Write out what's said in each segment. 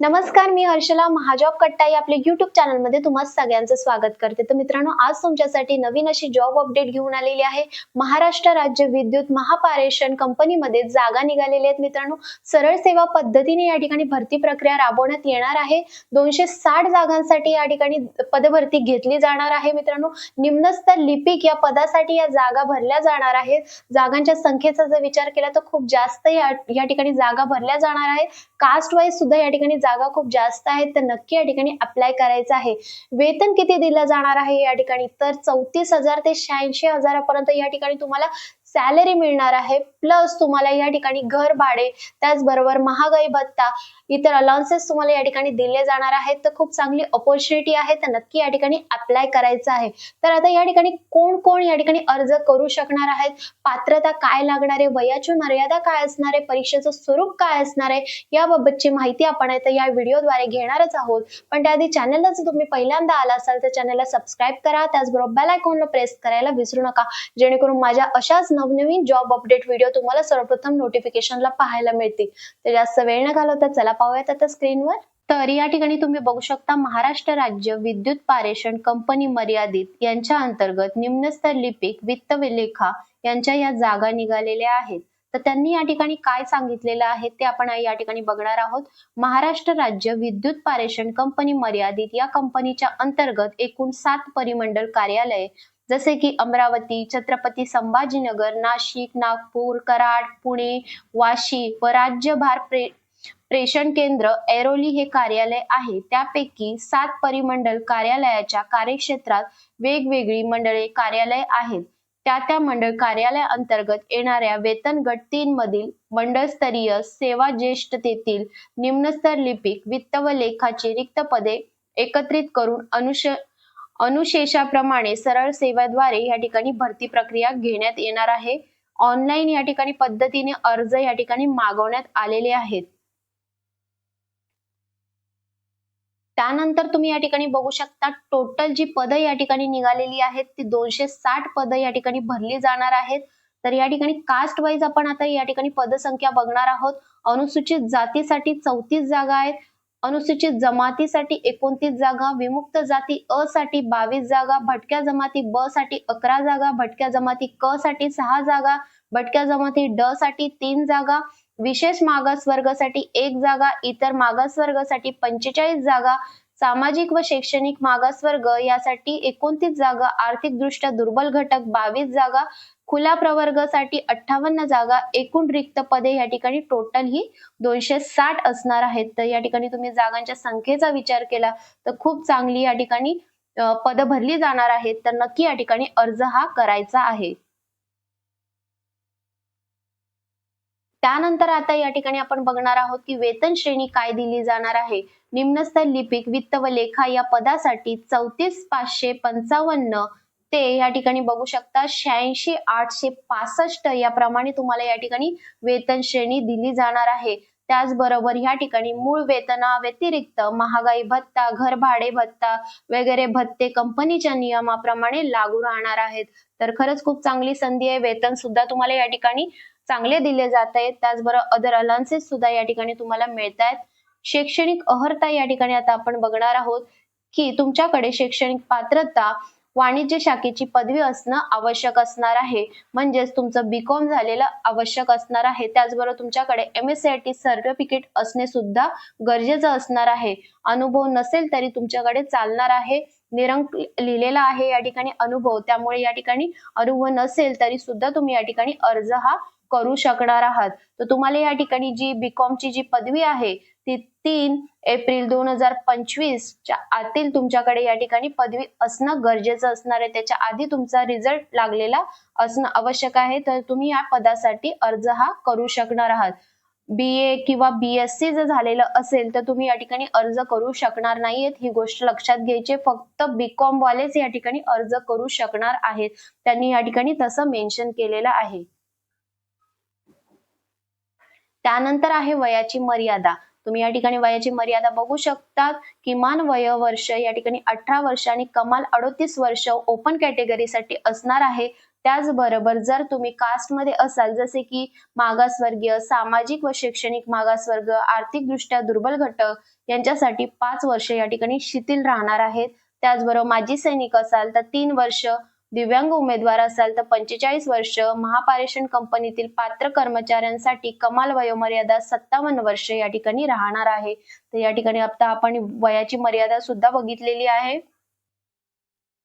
नमस्कार मी हर्षला महाजॉब कट्टा या आपल्या युट्यूब चॅनलमध्ये तुम्हा सगळ्यांचं स्वागत करते. तर मित्रांनो आज तुमच्यासाठी नवीन अशी जॉब अपडेट घेऊन आलेली आहे. महाराष्ट्र राज्य विद्युत महापारेषण कंपनीमध्ये जागा निघालेल्या आहेत मित्रांनो. सरळ सेवा पद्धतीने या ठिकाणी भरती प्रक्रिया राबवण्यात येणार आहे. दोनशे साठ जागांसाठी या ठिकाणी पदभरती घेतली जाणार आहे मित्रांनो. निम्नस्तर लिपिक या पदासाठी या जागा भरल्या जाणार आहेत. जागांच्या संख्येचा जर विचार केला तर खूप जास्त या या ठिकाणी जागा भरल्या जाणार आहेत कास्ट वाईज सुद्धा या ठिकाणी जागा खूप जास्त आहेत तर नक्की या ठिकाणी अप्लाय करायचं आहे. वेतन किती दिलं जाणार आहे या ठिकाणी? तर चौतीस हजार ते शहाऐंशी हजारापर्यंत या ठिकाणी तुम्हाला सॅलरी मिळणार आहे. प्लस तुम्हाला या ठिकाणी घर भाडे त्याचबरोबर महागाई भत्ता इतर अलाउन्सेस तुम्हाला या ठिकाणी दिले जाणार आहेत. तर खूप चांगली ऑपॉर्च्युनिटी आहे. तर नक्की या ठिकाणी अप्लाय करायचं आहे. तर आता या ठिकाणी कोण कोण या ठिकाणी अर्ज करू शकणार आहेत? पात्रता काय लागणार आहे? वयाची मर्यादा काय असणार आहे? परीक्षेचं स्वरूप काय असणार आहे? याबाबतची माहिती आपण आता या व्हिडिओद्वारे घेणारच आहोत. पण त्याआधी चॅनलला जर तुम्ही पहिल्यांदा आला असाल तर चॅनलला सबस्क्राईब करा. त्याचबरोबर बेल आयकॉनला प्रेस करायला विसरू नका. जेणेकरून माझ्या अशाच नवनवीन जॉब अपडेट व्हिडिओ तुम्हाला सर्वप्रथम नोटिफिकेशनला पाहायला मिळतील. तर जास्त वेळ न घालवता चला पाहूयात आता स्क्रीनवर तर या ठिकाणी तुम्ही बघू शकता महाराष्ट्र राज्य विद्युत पारेषण कंपनी मर्यादित यांच्या अंतर्गत निम्नस्तर लिपिक वित्त विलेखा यांच्या या जागा निघालेल्या आहेत. तर त्यांनी या ठिकाणी काय सांगितलेलं आहे ते आपण या ठिकाणी बघणार आहोत. महाराष्ट्र राज्य विद्युत पारेषण कंपनी मर्यादित या कंपनीच्या अंतर्गत एकूण सात परिमंडल कार्यालय जसे की अमरावती छत्रपती संभाजीनगर नाशिक नागपूर कराड पुणे वाशी व राज्यभार प्रे प्रेषण केंद्र ऐरोली हे कार्यालय आहे. त्यापैकी सात परिमंडल कार्यालयाच्या कार्यक्षेत्रात वेगवेगळी मंडळे कार्यालय आहेत. त्या त्या मंडळ कार्यालय अंतर्गत येणाऱ्या वेतन गट तीन मधील मंडळस्तरीय सेवा ज्येष्ठतेतील निम्नस्तर लिपिक वित्त व लेखाची रिक्त पदे एकत्रित करून अनुष अनुशेषाप्रमाणे सरळ सेवेद्वारे या ठिकाणी भरती प्रक्रिया घेण्यात येणार आहे. ऑनलाईन या ठिकाणी पद्धतीने अर्ज या ठिकाणी मागवण्यात आलेले आहेत. त्यानंतर तुम्ही या ठिकाणी बघू शकता टोटल जी पदं या ठिकाणी निघालेली आहेत ती दोनशे साठ पदं या ठिकाणी भरली जाणार आहेत. तर या ठिकाणी कास्ट वाईज आपण आता या ठिकाणी पदसंख्या बघणार आहोत. अनुसूचित जातीसाठी चौतीस जागा आहेत. अनुसूचित जमातीसाठी एकोणतीस जागा विमुक्त जाती अ साठी बावीस जागा भटक्या जमाती ब साठी अकरा जागा भटक्या जमाती क साठी सहा जागा भटक्या जमाती ड साठी तीन जागा विशेष मागासवर्गासाठी एक जागा इतर मागासवर्गासाठी पंचेचाळीस जागा सामाजिक व शैक्षणिक मागासवर्ग यासाठी एकोणतीस जागा आर्थिकदृष्ट्या दुर्बल घटक बावीस जागा खुल्या प्रवर्गासाठी अठ्ठावन्न जागा एकूण रिक्त पदे या ठिकाणी टोटल ही दोनशे साठ असणार आहेत. तर या ठिकाणी तुम्ही जागांच्या संख्येचा विचार केला तर खूप चांगली या ठिकाणी पद भरली जाणार आहेत. तर नक्की या ठिकाणी अर्ज हा करायचा आहे. त्यानंतर आता या ठिकाणी आपण बघणार आहोत की वेतन श्रेणी काय दिली जाणार आहे. निम्नस्तर लिपिक वित्त व लेखा या पदासाठी चौतीस पाचशे पंचावन्न ते या ठिकाणी बघू शकता. शहाऐंशी आठशे पासष्ट याप्रमाणे तुम्हाला या ठिकाणी वेतन श्रेणी दिली जाणार आहे. त्याचबरोबर या ठिकाणी मूळ वेतना व्यतिरिक्त महागाई भत्ता घर भाडे भत्ता वगैरे भत्ते कंपनीच्या नियमाप्रमाणे लागू राहणार आहेत. तर खरंच खूप चांगली संधी आहे. वेतन सुद्धा तुम्हाला या ठिकाणी चांगले दिले जात आहेत. त्याचबरोबर अदर अलाउन्सेस सुद्धा या ठिकाणी तुम्हाला मिळत आहेत. शैक्षणिक अहर्ता या ठिकाणी आता आपण बघणार आहोत की तुमच्याकडे शैक्षणिक पात्रता वाणिज्य शाखेची पदवी असणं आवश्यक असणार आहे. म्हणजेच तुमचं बीकॉम झालेलं आवश्यक असणार आहे. त्याचबरोबर तुमच्याकडे M S C I T certificate असणे सुद्धा गरजेचं असणार आहे. अनुभव नसेल तरी तुमच्याकडे चालणार आहे. निरंक लिहिलेला आहे या ठिकाणी अनुभव. त्यामुळे या ठिकाणी अनुभव नसेल तरी सुद्धा तुम्ही या ठिकाणी अर्ज हा करू शकणार आहात. तर तुम्हाला या ठिकाणी जी बी ची जी पदवी आहे ती तीन एप्रिल दोन हजार पंचवीस च्या आतील तुमच्याकडे या ठिकाणी पदवी असणं गरजेचं असणार आहे. त्याच्या आधी तुमचा रिझल्ट लागलेला असणं आवश्यक आहे. तर तुम्ही या पदासाठी अर्ज हा करू शकणार आहात. बी ए किंवा बी एस सी जर झालेलं असेल तर तुम्ही या ठिकाणी अर्ज करू शकणार नाहीयेत. ही गोष्ट लक्षात घ्यायची फक्त बीकॉम वालेच या ठिकाणी अर्ज करू शकणार आहेत. त्यांनी या ठिकाणी तसं मेन्शन केलेलं आहे. त्यानंतर आहे वयाची मर्यादा. तुम्ही या ठिकाणी वयाची मर्यादा बघू शकतात. किमान वय वर्ष या ठिकाणी अठरा वर्ष आणि कमाल अडोतीस वर्ष ओपन कॅटेगरीसाठी असणार आहे. त्याचबरोबर जर तुम्ही कास्टमध्ये असाल जसे की मागासवर्गीय सामाजिक व शैक्षणिक मागासवर्ग आर्थिकदृष्ट्या दुर्बल घटक यांच्यासाठी पाच वर्ष या ठिकाणी शिथिल राहणार आहेत. त्याचबरोबर माजी सैनिक असाल तर तीन वर्ष दिव्यांग उमेदवार असाल तर पंचेचाळीस वर्ष महापारेषण कंपनीतील पात्र कर्मचाऱ्यांसाठी कमाल वयोमर्यादा सत्तावन्न वर्ष या ठिकाणी राहणार आहे. तर या ठिकाणी आता आपण वयाची मर्यादा सुद्धा बघितलेली आहे.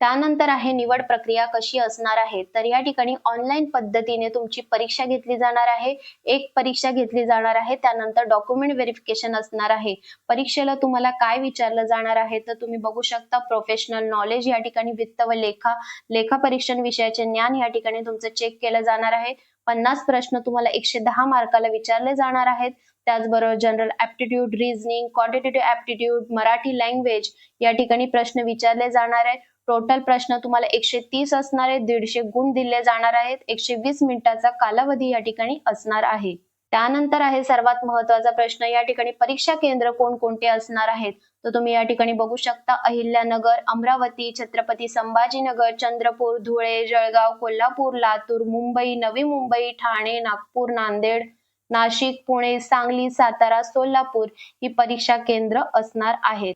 त्यानंतर आहे निवड प्रक्रिया कशी असणार आहे? तर या ठिकाणी ऑनलाईन पद्धतीने तुमची परीक्षा घेतली जाणार आहे. एक परीक्षा घेतली जाणार आहे त्यानंतर डॉक्युमेंट व्हेरिफिकेशन असणार आहे. परीक्षेला तुम्हाला काय विचारलं जाणार आहे तर तुम्ही बघू शकता प्रोफेशनल नॉलेज या ठिकाणी वित्त व लेखा लेखा परीक्षण विषयाचे ज्ञान या ठिकाणी तुमचं चेक केलं जाणार आहे. पन्नास प्रश्न तुम्हाला एकशे दहा मार्काला विचारले जाणार आहेत. त्याचबरोबर general aptitude reasoning quantitative aptitude Marathi language या ठिकाणी प्रश्न विचारले जाणार आहेत. टोटल प्रश्न तुम्हाला एकशे तीस असणारे दीडशे गुण दिले जाणार आहेत एकशे वीस मिनिटाचा कालावधी या ठिकाणी असणार आहे. त्यानंतर आहे सर्वात महत्त्वाचा प्रश्न या ठिकाणी परीक्षा केंद्र कोणकोणते असणार आहेत? तर तुम्ही या ठिकाणी बघू शकता अहिल्यानगर अमरावती छत्रपती संभाजीनगर चंद्रपूर धुळे जळगाव कोल्हापूर लातूर मुंबई नवी मुंबई ठाणे नागपूर नांदेड नाशिक पुणे सांगली सातारा सोलापूर ही परीक्षा केंद्र असणार आहेत.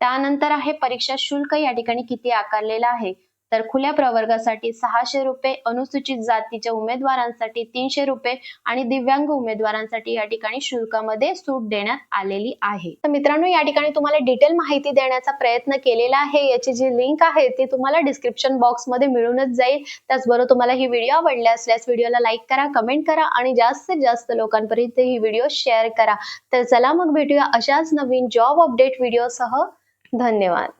त्यानंतर आहे परीक्षा शुल्क या ठिकाणी किती आकारलेलं आहे? तर खुल्या प्रवर्गासाठी सहाशे रुपये अनुसूचित जातीच्या उमेदवारांसाठी तीनशे रुपये आणि दिव्यांग उमेदवारांसाठी या ठिकाणी शुल्कामध्ये सूट देण्यात आलेली आहे. तर मित्रांनो या ठिकाणी तुम्हाला डिटेल माहिती देण्याचा प्रयत्न केलेला आहे. याची जी लिंक आहे ती तुम्हाला डिस्क्रिप्शन बॉक्समध्ये मिळूनच जाईल. त्याचबरोबर तुम्हाला ही व्हिडिओ आवडली असल्यास व्हिडिओला लाईक करा कमेंट करा आणि जास्तीत जास्त लोकांपर्यंत ही व्हिडिओ शेअर करा. तर चला मग भेटूया अशाच नवीन जॉब अपडेट व्हिडिओसह धन्यवाद.